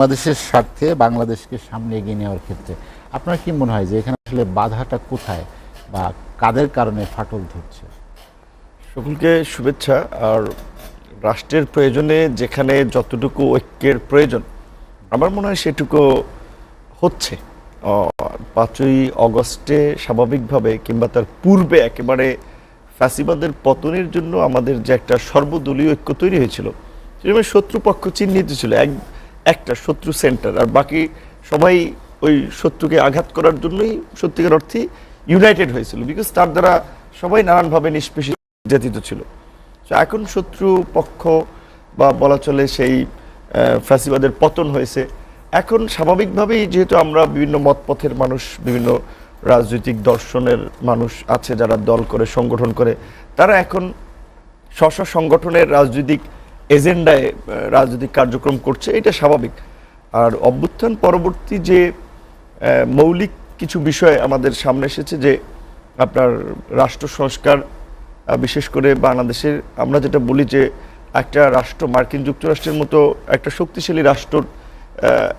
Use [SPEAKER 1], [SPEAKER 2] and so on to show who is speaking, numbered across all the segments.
[SPEAKER 1] বাংলাদেশের স্বার্থে বাংলাদেশকে সামনে এগিয়ে নেওয়ার ক্ষেত্রে আপনার কি মনে হয় যে এখানে আসলে বাধাটা কোথায় বা কাদের কারণে ফাটল ধরছে?
[SPEAKER 2] সকলকে শুভেচ্ছা। আর রাষ্ট্রের প্রয়োজনে যেখানে যতটুকু ঐক্যের প্রয়োজন, আমার মনে হয় সেটুকু হচ্ছে। পাঁচই অগস্টে স্বাভাবিকভাবে কিংবা তার পূর্বে একেবারে ফ্যাসিবাদের পতনের জন্য আমাদের যে একটা সর্বদলীয় ঐক্য তৈরি হয়েছিল সেরকম শত্রুপক্ষ চিহ্নিত ছিল। এক একটা শত্রু সেন্টার আর বাকি সবাই ওই শত্রুকে আঘাত করার জন্যই সত্যিকার অর্থে ইউনাইটেড হয়েছিল বিকজ তার দ্বারা সবাই নানানভাবে নিষ্পেষিত নির্যাতিত ছিল। তো এখন শত্রু পক্ষ বা বলা চলে সেই ফ্যাসিবাদের পতন হয়েছে। এখন স্বাভাবিকভাবেই যেহেতু আমরা বিভিন্ন মতপথের মানুষ, বিভিন্ন রাজনৈতিক দর্শনের মানুষ আছে যারা দল করে, সংগঠন করে, তারা এখন স্ব সংগঠনের রাজনৈতিক এজেন্ডায় রাজনৈতিক কার্যক্রম করছে, এটা স্বাভাবিক। আর অভ্যুত্থান পরবর্তী যে মৌলিক কিছু বিষয় আমাদের সামনে এসেছে যে, আপনার রাষ্ট্র সংস্কার বিশেষ করে বাংলাদেশের, আমরা যেটা বলি যে, একটা রাষ্ট্র, মার্কিন যুক্তরাষ্ট্রের মতো একটা শক্তিশালী রাষ্ট্র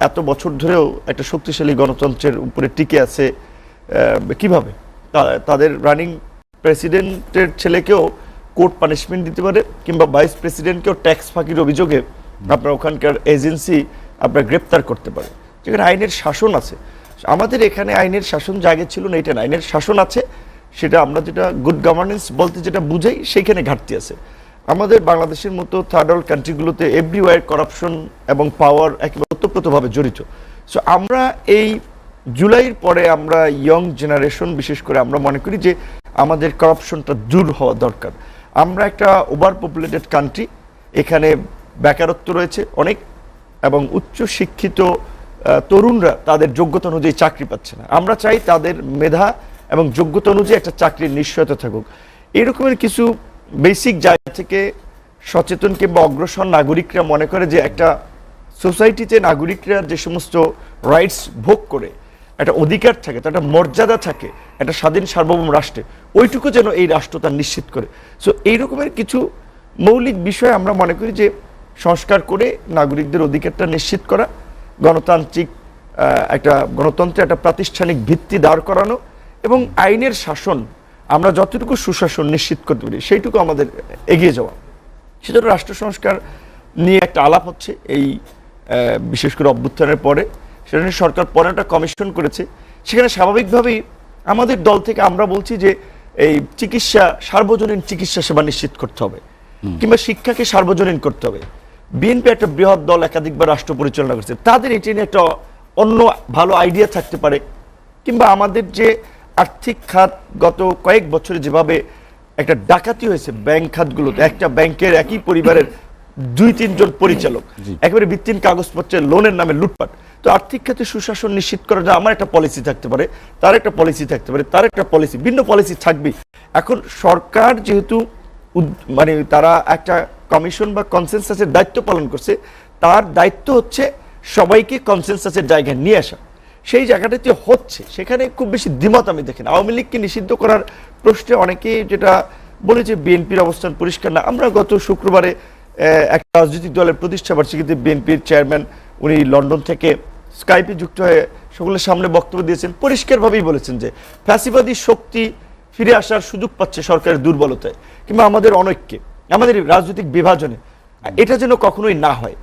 [SPEAKER 2] এত বছর ধরেও একটা শক্তিশালী গণতন্ত্রের উপরে টিকে আছে কীভাবে? তাদের রানিং প্রেসিডেন্টের ছেলেকেও কোর্ট পানিশমেন্ট দিতে পারে, কিংবা ভাইস প্রেসিডেন্টকেও ট্যাক্স ফাঁকির অভিযোগে আপনার ওখানকার এজেন্সি আপনার গ্রেপ্তার করতে পারে। যেখানে আইনের শাসন আছে। আমাদের এখানে আইনের শাসন জায়গা ছিল না। এটা আইনের শাসন আছে, সেটা আমরা যেটা গুড গভর্নেন্স বলতে যেটা বুঝাই, সেইখানে ঘাটতি আছে। আমাদের বাংলাদেশের মতো থার্ড ওয়ার্ল্ড কান্ট্রিগুলোতে এভরিওয়ার করাপশন এবং পাওয়ার একেবারে ওতপ্রোতভাবে জড়িত। সো আমরা এই জুলাইয়ের পরে আমরা ইয়ং জেনারেশন বিশেষ করে আমরা মনে করি যে আমাদের করাপশনটা দূর হওয়া দরকার। আমরা একটা ওভার পপুলেটেড কান্ট্রি, এখানে বেকারত্ব রয়েছে অনেক এবং উচ্চ শিক্ষিত তরুণরা তাদের যোগ্যতা অনুযায়ী চাকরি পাচ্ছে না। আমরা চাই তাদের মেধা এবং যোগ্যতা অনুযায়ী একটা চাকরির নিশ্চয়তা থাকুক। এরকমের কিছু বেসিক জায়গা থেকে সচেতন কিংবা অগ্রসর নাগরিকরা মনে করে যে একটা সোসাইটিতে নাগরিকরা যে সমস্ত রাইটস ভোগ করে একটা অধিকার থাকে তার একটা মর্যাদা থাকে, একটা স্বাধীন সার্বভৌম রাষ্ট্রে, ওইটুকু যেন এই রাষ্ট্র তার নিশ্চিত করে। সো এই রকমের কিছু মৌলিক বিষয় আমরা মনে করি যে সংস্কার করে নাগরিকদের অধিকারটা নিশ্চিত করা, গণতান্ত্রিক একটা গণতন্ত্রের একটা প্রাতিষ্ঠানিক ভিত্তি দাঁড় করানো এবং আইনের শাসন, আমরা যতটুকু সুশাসন নিশ্চিত করতে পারি, সেইটুকু আমাদের এগিয়ে যাওয়া। সেজন্য রাষ্ট্র সংস্কার নিয়ে একটা আলাপ হচ্ছে এই বিশেষ করে অভ্যুত্থানের পরে। সেটা নিয়ে সরকার পরে একটা কমিশন করেছে। সেখানে স্বাভাবিকভাবেই আমাদের দল থেকে আমরা বলছি যে এই চিকিৎসা সার্বজনীন চিকিৎসা সেবা নিশ্চিত করতে হবে। কিংবা শিক্ষাকে সার্বজনীন করতে হবে। বিএনপি একটা বৃহৎ দল একাধিকবার রাষ্ট্র পরিচালনা করছে। তাদের এটি নিয়ে একটা অন্য ভালো আইডিয়া থাকতে পারে। কিংবা আমাদের যে আর্থিক খাত গত কয়েক বছরে যেভাবে একটা ডাকাতি হয়েছে ব্যাংক খাতগুলোতে একটা ব্যাংকের একই পরিবারের দুই তিনজন পরিচালক। একেবারে ভিত্তিন কাগজপত্রের লোনের নামে লুটপাট। তো আর্থিক খাতে সুশাসন নিশ্চিত করার জন্য আমার একটা পলিসি থাকতে পারে তার একটা পলিসি থাকতে পারে তার একটা পলিসি ভিন্ন পলিসি থাকবেই এখন সরকার যেহেতু মানে তারা একটা কমিশন বা কনসেনসাসের দায়িত্ব পালন করছে তার দায়িত্ব হচ্ছে সবাইকে কনসেনসাসের জায়গায় নিয়ে আসা। সেই জায়গাটাতে হচ্ছে সেখানে খুব বেশি দ্বিমত আমি দেখি না। আওয়ামী লীগকে নিষিদ্ধ করার প্রশ্নে অনেকে যেটা বলেছে বিএনপির অবস্থান পরিষ্কার না। আমরা গত শুক্রবারে একটা রাজনৈতিক দলের প্রতিষ্ঠা বার্ষিকীতে বিএনপির চেয়ারম্যান, উনি লন্ডন থেকে স্কাইপে যুক্ত হয়ে সকলের সামনে বক্তব্য দিয়েছেন। পরিষ্কারভাবেই বলেছেন যে, ফ্যাসিবাদী শক্তি ফিরে আসার সুযোগ পাচ্ছে সরকারের দুর্বলতায় কিংবা আমাদের অনৈক্যে আমাদের রাজনৈতিক বিভাজনে। এটা যেন কখনোই না হয়।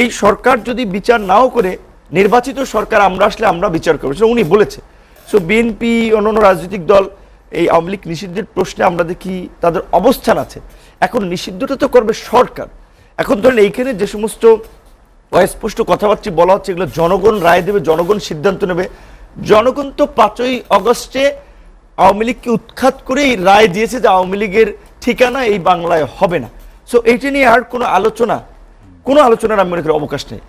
[SPEAKER 2] এই সরকার যদি বিচার নাও করে, নির্বাচিত সরকার আমরা আসলে আমরা বিচার করব। উনি বলেছে। সো বিএনপি, অন্যান্য রাজনৈতিক দল এই আওয়ামী লীগ নিষিদ্ধের প্রশ্নে আমরা দেখি তাদের অবস্থান আছে? এখন নিষিদ্ধটা তো করবে সরকার। এখন ধরেন এইখানে যে সমস্ত অস্পষ্ট কথাবার্তা বলা হচ্ছে, এগুলো জনগণ রায় দেবে, জনগণ সিদ্ধান্ত নেবে। জনগণ তো পাঁচই অগস্টে আওয়ামী লীগকে উৎখাত করেই রায় দিয়েছে যে আওয়ামী লীগের ঠিকানা এই বাংলায় হবে না। সো এইটা নিয়ে আর কোনো আলোচনা, কোনো আলোচনার আমি মনে করি অবকাশ নেই।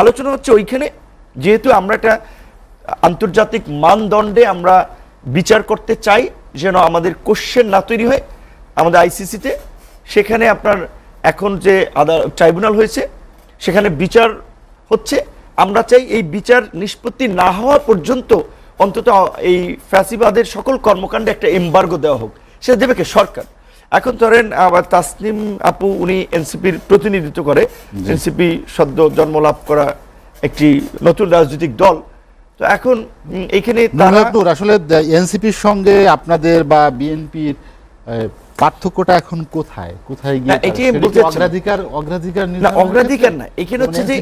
[SPEAKER 2] আলোচনা হচ্ছে ওইখানে, যেহেতু আমরা একটা আন্তর্জাতিক মানদণ্ডে আমরা বিচার করতে চাই যেন আমাদের কোশ্চেন না তৈরি হয়। আমাদের আইসিসিতে সেখানে আপনার এখন যে আদা ট্রাইব্যুনাল হয়েছে সেখানে বিচার হচ্ছে। আমরা চাই এই বিচার নিষ্পত্তি না হওয়া পর্যন্ত অন্তত এই ফ্যাসিবাদের সকল কর্মকাণ্ডে একটা এম্বার্গো দেওয়া হোক। সেটা দেবে কে? সরকার। এখন ধরেন আবার তাসনিম আপু উনি এনসিপির প্রতিনিধিত্ব করে। এনসিপি সদ্য জন্মলাভ করা একটি নতুন রাজনৈতিক দল। তো এখন এখানে তারা
[SPEAKER 1] নারায়ণপুর আসলে এনসিপির সঙ্গে আপনাদের বা বিএনপির পার্থক্যটা এখন কোথায় কোথায় গিয়ে
[SPEAKER 2] এটাই বলতে
[SPEAKER 1] অগ্রাধিকার অগ্রাধিকার
[SPEAKER 2] না অগ্রাধিকার? না এখানে হচ্ছে যে